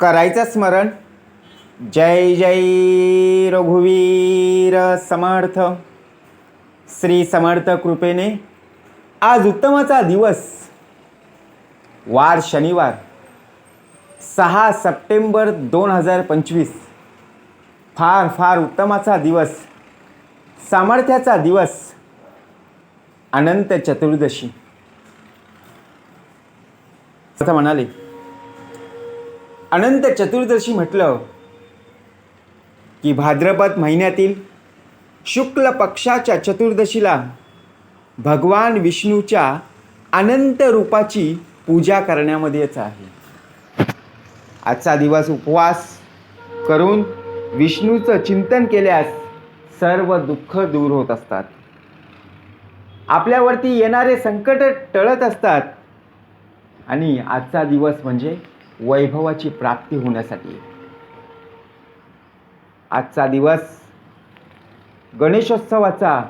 करायचं स्मरण. जय जय रघुवीर समर्थ. श्री समर्थ कृपेने आज उत्तमाचा दिवस वार शनिवार सहा सप्टेंबर दोन हजार पंचवीस. फार फार उत्तमाचा दिवस सामर्थ्याचा दिवस अनंत चतुर्दशी. असं म्हणाले. अनंत चतुर्दशी म्हटलं की भाद्रपद महिन्यातील शुक्ल पक्षाच्या चतुर्दशीला भगवान विष्णूच्या अनंत रूपाची पूजा करण्यामध्येच आहे. आजचा दिवस उपवास करून विष्णूचं चिंतन केल्यास सर्व दुःख दूर होत असतात. आपल्यावरती येणारे संकट टळत असतात. आणि आजचा दिवस म्हणजे वैभवाची प्राप्ती होण्यासाठी. आजचा दिवस गणेशोत्सवाचा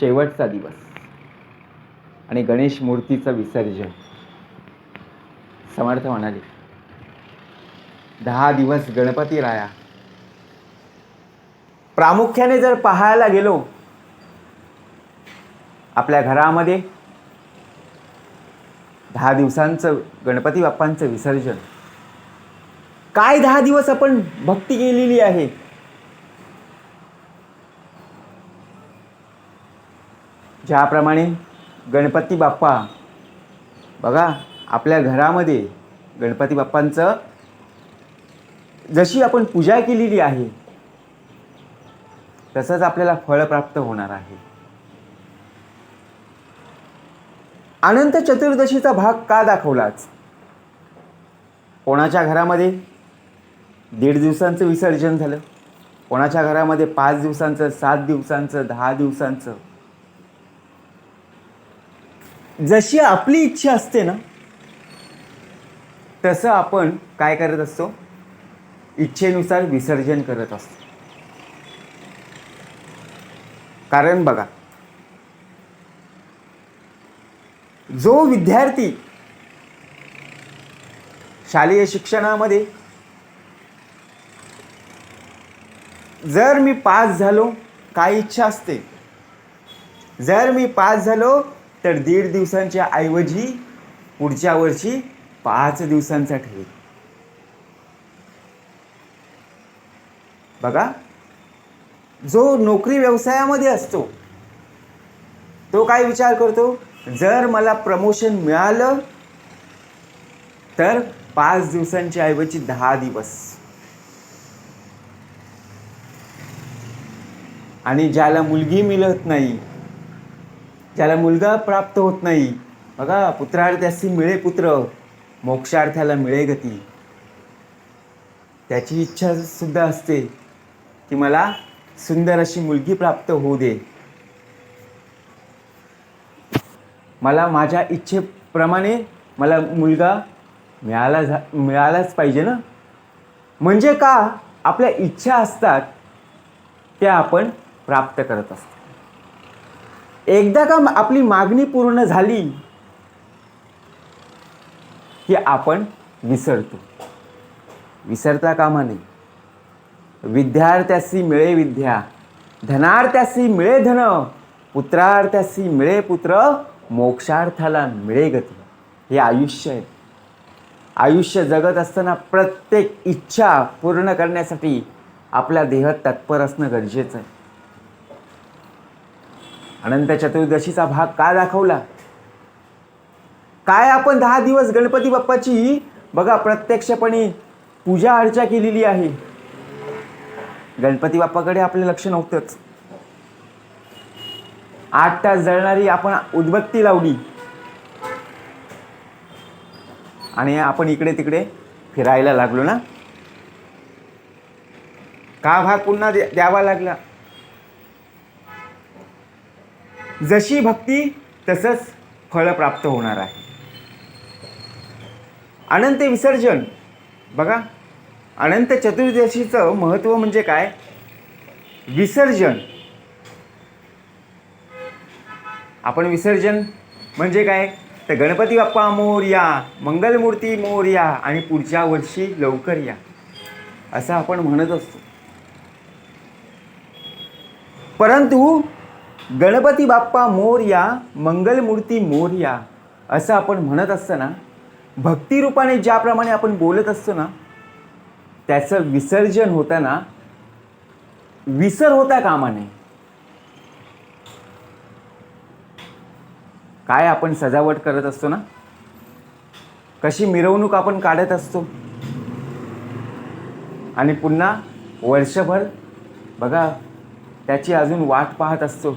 शेवटचा दिवस आणि गणेश मूर्तीचं विसर्जन. समर्थ म्हणाले दहा दिवस गणपती राया. प्रामुख्याने जर पाहायला गेलो आपल्या घरामध्ये दहा दिवसांचं गणपती बाप्पांचं विसर्जन. काय दहा दिवस आपण भक्ती केलेली आहे? ज्याप्रमाणे गणपती बाप्पा बघा आपल्या घरामध्ये गणपती बाप्पांचं जशी आपण पूजा केलेली आहे तसंच आपल्याला फळ प्राप्त होणार आहे. अनंत चतुर्दशीचा भाग का दाखवलाच? कोणाच्या घरामध्ये दीड दिवसांचं विसर्जन झालं? कोणाच्या घरामध्ये पाच दिवसांचं सात दिवसांचं दहा दिवसांचं? जशी आपली इच्छा असते ना तसं आपण काय करत असतो? इच्छेनुसार विसर्जन करत असतो. कारण बघा जो विद्यार्थी शालेय शिक्षणामध्ये जर मी पास झालो काय इच्छा असते? जर मी पास झालो तर दीड दिवसांच्या ऐवजी पुढच्या वर्षी पाच दिवसांचा ठेवेल बघा जो नोकरी व्यवसायामध्ये असतो तो काय विचार करतो? जर मला प्रमोशन मिळालं तर पाच दिवसांच्या ऐवजी दहा दिवस. आणि ज्याला मुलगी मिळत नाही ज्याला मुलगा प्राप्त होत नाही बघा पुत्रार्थ्यासी मिळे पुत्र मोक्षार्थ्याला मिळे गती. त्याची इच्छा सुद्धा असते की मला सुंदर अशी मुलगी प्राप्त होऊ दे. मला माझ्या इच्छेप्रमाणे मला मुलगा मिळाला झा मिळालाच पाहिजे ना? म्हणजे का आपल्या इच्छा असतात त्या आपण प्राप्त करत असतो. एकदा का आपली मागणी पूर्ण झाली की आपण विसरतो. विसरता कामा नये. विद्यार्थ्यासी मिळे विद्या धनार्थ्यासी मिळे धन पुत्रार्थ्यासी मिळे पुत्र मोक्षार्थाला मिळे गती. हे आयुष्य आहे. आयुष्य जगत असताना प्रत्येक इच्छा पूर्ण करण्यासाठी आपल्या देह तत्पर असणं गरजेचं आहे. अनंत चतुर्दशीचा भाग का दाखवला? काय आपण दहा दिवस गणपती बाप्पाची बघा प्रत्यक्षपणे पूजा अर्चा केलेली आहे. गणपती बाप्पाकडे आपलं लक्ष नव्हतंच. आठ तास जळणारी आपण उदबत्ती लावली. आणि आपण इकडे तिकडे फिरायला लागलो ना? का भाग पुन्हा द्यावा लागला? जशी भक्ती तसंच फळ प्राप्त होणार आहे. अनंत विसर्जन. बघा अनंत चतुर्दशीचं महत्त्व म्हणजे काय? विसर्जन. आपण विसर्जन म्हणजे काय? तर गणपती बाप्पा मोरया मंगलमूर्ती मोरया आणि पुढच्या वर्षी लवकर या. असं आपण म्हणत असतो. परंतु गणपती बाप्पा मोरया मंगलमूर्ती मोरया असं आपण म्हणत असताना भक्तिरूपाने ज्याप्रमाणे आपण बोलत असतो ना त्याचं विसर्जन होताना विसर होता कामा नये. काय आपण सजावट करत असतो ना? कशी मिरवणूक आपण काढत असतो? आणि पुन्हा वर्षभर बघा त्याची अजून वाट पाहत असतो.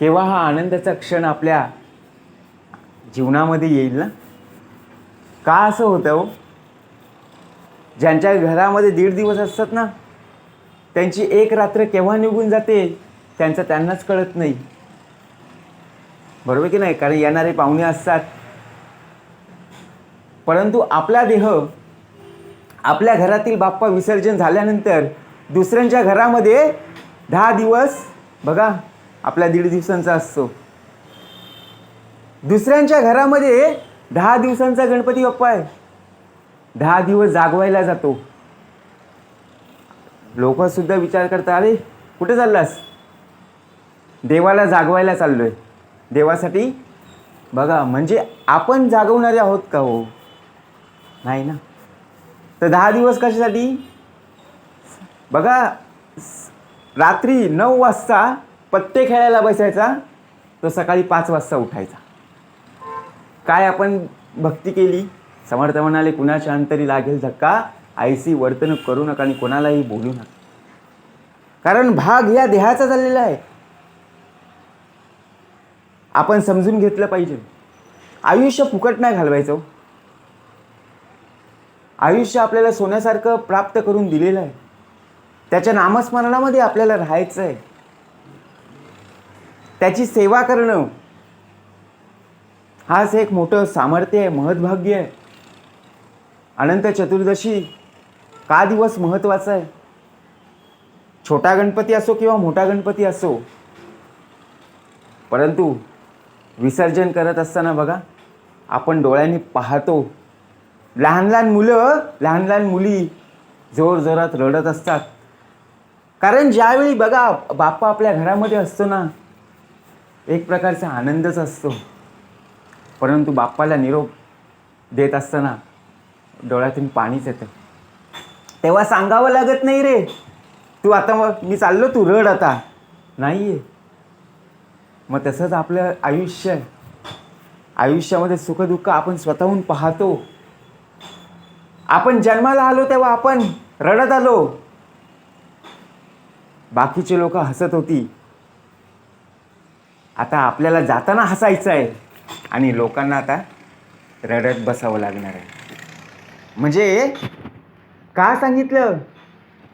केव्हा हा आनंदाचा क्षण आपल्या जीवनामध्ये येईल ना? का असं होतं हो? ज्यांच्या घरामध्ये दीड दिवस असतात ना त्यांची एक रात्र केव्हा निघून जाते? त्यांचं त्यांनाच कळत नाही. बरोबर की नाही? कारण येणारे पाहुणे असतात. परंतु आपला देह आपल्या घरातील बाप्पा विसर्जन झाल्यानंतर दुसऱ्यांच्या घरामध्ये दहा दिवस बघा आपला दीड दिवसांचा असतो. दुसऱ्यांच्या घरामध्ये दहा दिवसांचा गणपती बाप्पा आहे. दहा दिवस जागवायला जातो. लोकसुद्धा विचार करतात अरे कुठे चाललास? देवाला जागवायला चाललोय. देवासाठी. बघा म्हणजे आपण जागवणारे आहोत का हो? नाही ना? तर दहा दिवस कशासाठी? बघा रात्री नऊ वाजता पत्ते खेळायला बसायचा तो सकाळी पाच वाजता उठायचा. काय आपण भक्ती केली? समर्थ म्हणाले कुणाच्या अंतरी लागेल धक्का? आईसी वर्तणूक करू नका आणि कोणालाही बोलू नका. कारण भाग या देहाचा झालेला आहे. आपण समजून घेतलं पाहिजे. आयुष्य फुकट नाही घालवायचं हो. आयुष्य आपल्याला सोन्यासारखं प्राप्त करून दिलेलं आहे. त्याच्या नामस्मरणामध्ये आपल्याला राहायचं आहे. त्याची सेवा करणं हो. हाच एक मोठं सामर्थ्य आहे महत्भाग्य आहे. अनंत चतुर्दशी का दिवस महत्त्वाचा आहे? छोटा गणपती असो किंवा मोठा गणपती असो. परंतु विसर्जन करत असताना बघा आपण डोळ्यांनी पाहतो लहान लहान मुलं लहान लहान मुली जोर जोरात रडत असतात. कारण ज्यावेळी बघा बाप्पा आपल्या घरामध्ये असतो ना एक प्रकारचा आनंदच असतो. परंतु बाप्पाला निरोप देत असताना डोळ्यातून पाणीच येतं. तेव्हा सांगावं लागत नाही रे तू आता मग मी चाललो तू रड आता. नाही आहे मग तसंच आपलं आयुष्य आहे. आयुष्यामध्ये सुखदुःख आपण स्वतःहून पाहतो. आपण जन्माला आलो तेव्हा आपण रडत आलो. बाकीचे लोक हसत होती. आता आपल्याला जाताना हसायचं आहे आणि लोकांना आता रडत बसावं लागणार आहे. म्हणजे का सांगितलं?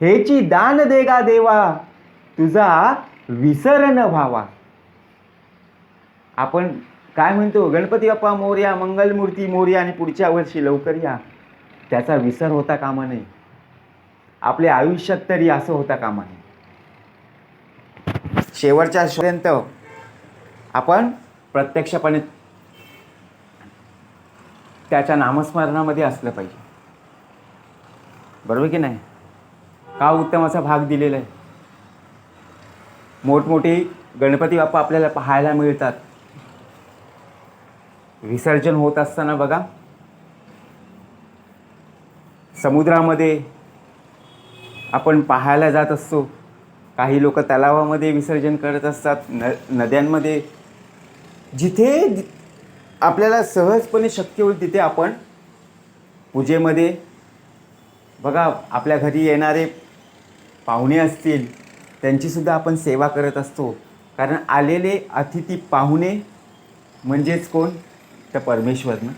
हेची दान देगा देवा तुझा विसरण व्हावा. आपण काय म्हणतो गणपती बाप्पा मोर्या मंगलमूर्ती मोर्या आणि पुढच्या वर्षी लवकर या. त्याचा विसर होता कामा नये. आपल्या आयुष्यात तरी असं होता कामा नये. शेवटच्या पर्यंत आपण प्रत्यक्षपणे त्याच्या नामस्मरणामध्ये असलं पाहिजे. बरोबर की नाही? का उत्तम असा भाग दिलेला आहे? मोठमोठे गणपती बाप्पा आपल्याला पाहायला मिळतात. विसर्जन होत असताना बघा. समुद्रामध्ये आपण पाहायला जात असतो. काही लोक तलावामध्ये विसर्जन करत असतात. न नद्यांमध्ये. जिथे आपल्याला सहजपणे शक्य होईल तिथे आपण पूजेमध्ये बघा आपल्या घरी येणारे पाहुणे असतील त्यांचीसुद्धा आपण सेवा करत असतो. कारण आलेले अतिथी पाहुणे म्हणजेच कोण? तर परमेश्वरनं.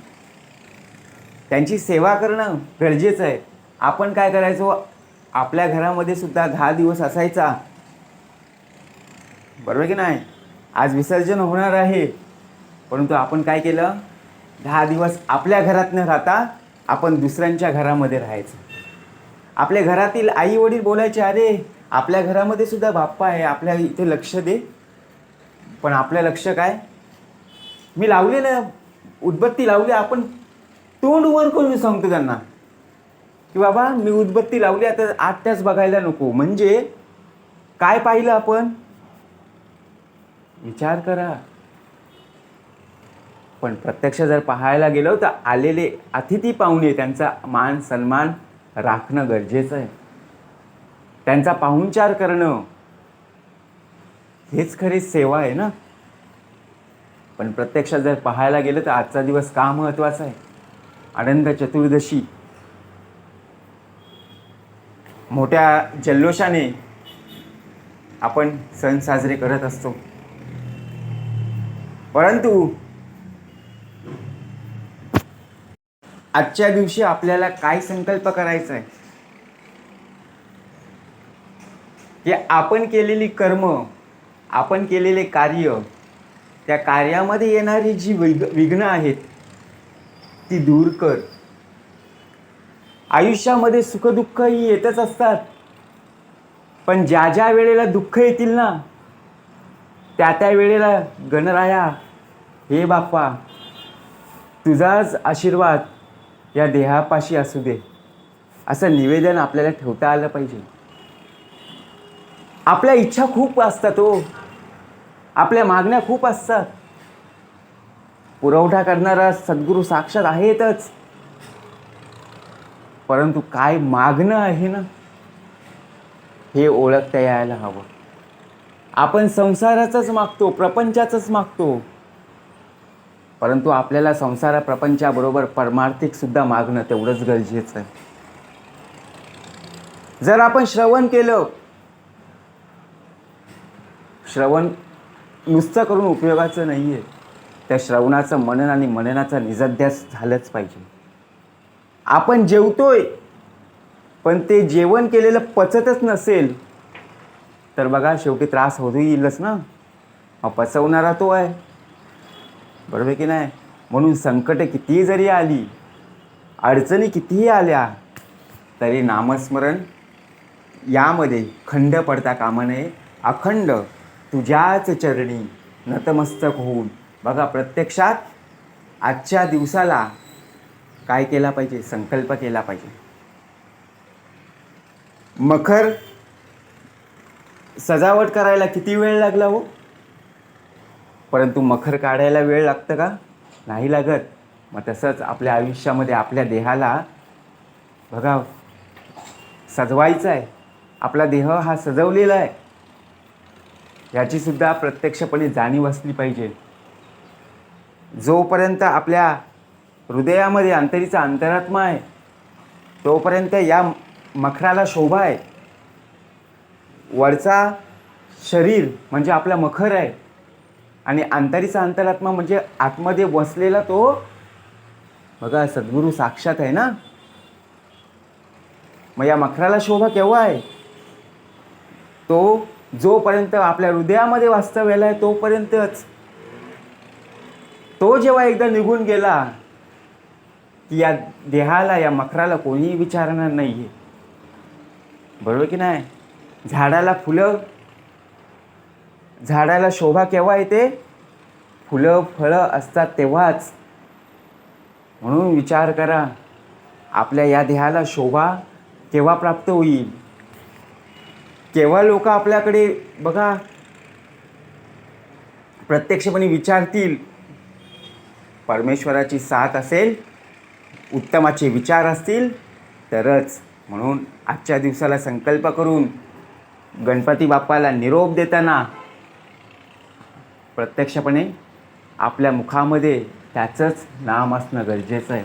त्यांची सेवा करणं गरजेचं आहे. आपण काय करायचो? आपल्या घरामध्ये सुद्धा दहा दिवस असायचा. बरोबर की नाही? आज विसर्जन होणार आहे. परंतु आपण काय केलं? दहा दिवस आपल्या घरात न राहता आपण दुसऱ्यांच्या घरामध्ये राहायचं. आपल्या घरातील आई वडील बोलायचे अरे आपल्या घरामध्ये सुद्धा बाप्पा आहे आपल्या इथे लक्ष दे. पण आपलं लक्ष काय? मी लावलेलं उदबत्ती लावली आपण तोंड वर करून सांगतो त्यांना. की बाबा मी उदबत्ती लावली आता आत्याच बघायला नको. म्हणजे काय पाहिलं आपण? विचार करा. पण प्रत्यक्ष जर पाहायला गेलो तर आलेले अतिथी पाहुणे त्यांचा मान सन्मान राखणं गरजेचं आहे. त्यांचा पाहुणचार करणं हेच खरी सेवा आहे ना? पण प्रत्यक्षात जर पाहायला गेलं तर आजचा दिवस का महत्त्वाचा आहे? आनंद चतुर्दशी. मोठ्या जल्लोषाने आपण सण साजरे करत असतो. परंतु आजच्या दिवशी आपल्याला काय संकल्प करायचा आहे? की आपण केलेली कर्म आपण केलेले कार्य त्या कार्यामध्ये येणारी जी विघ विघ्न आहेत ती दूर कर. आयुष्यामध्ये सुखदुःख ही येतच असतात. पण ज्या ज्या वेळेला दुःख येतील ना त्या त्या वेळेला गणराया हे बाप्पा तुझाच आशीर्वाद या देहापाशी असू दे. असं निवेदन आपल्याला ठेवता आलं पाहिजे. आपल्या इच्छा खूप असतात हो. आपल्या मागण्या खूप असतात. पुरवठा करणारा सद्गुरू साक्षात आहेतच. परंतु काय मागणं आहे ना? हे ओळखता यायला हवं. आपण संसाराचंच मागतो प्रपंचाचंच मागतो. परंतु आपल्याला संसारा प्रपंचाबरोबर परमार्थिकसुद्धा मागणं तेवढंच गरजेचं आहे. जर आपण श्रवण केलं श्रवण नुसतं करून उपयोगाचं नाही आहे त्या श्रवणाचं मनन आणि मननाचा निजाध्यास झालंच पाहिजे. आपण जेवतोय पण ते जेवण केलेलं पचतच नसेल तर बघा शेवटी त्रास होतो येईलच ना. मग पचवणारा तो आहे. बरोबर की नाही? म्हणून संकट कितीही जरी आली अडचणी कितीही आल्या तरी नामस्मरण यामध्ये खंड पडता कामा नये. अखंड तुझ्याच चरणी नतमस्तक होऊन. बघा प्रत्यक्षात आजच्या दिवसाला काय केला पाहिजे? संकल्प केला पाहिजे. मखर सजावट करायला किती वेळ लागला हो? परंतु मखर काढायला वेळ लागतं का? नाही लागत. मग तसंच आपल्या आयुष्यामध्ये आपल्या देहाला बघा सजवायचं आहे आपला देह हा सजवलेला आहे. याची सुद्धा प्रत्यक्षपणे जाणीव असली पाहिजे. जोपर्यंत आपल्या हृदयामध्ये अंतरीचा अंतरात्मा आहे तोपर्यंत या मखराला शोभा आहे. वरचा शरीर म्हणजे आपला मखर आहे. आणि अंतरीचा अंतरात्मा म्हणजे आतमध्ये बसलेला तो बघा सद्गुरू साक्षात आहे ना? मग या मखराला शोभा केव्हा आहे? तो जोपर्यंत आपल्या हृदयामध्ये वास्तव्याला आहे तोपर्यंतच. तो जेव्हा एकदा निघून गेला की या देहाला या मखराला कोणीही विचारणार नाही आहे बरोबर की नाही? झाडाला फुलं झाडाला शोभा केव्हा येते? फुलं फळं असतात तेव्हाच. म्हणून विचार करा आपल्या या देहाला शोभा केव्हा प्राप्त होईल? केव्हा लोक आपल्याकडे बघा प्रत्यक्षपणे विचारतील परमेश्वराची साथ असेल उत्तमाचे विचार असतील तरच. म्हणून आजच्या दिवसाला संकल्प करून गणपती बाप्पाला निरोप देताना प्रत्यक्षपणे आपल्या मुखामध्ये त्याचंच नाम असणं गरजेचं आहे.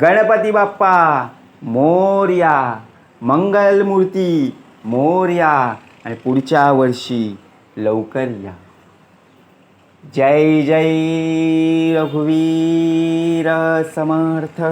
गणपती बाप्पा! मोर्या मंगलमूर्ती मोर्या. आणि पुढच्या वर्षी लवकर या. जय जय रघुवीर समर्थ.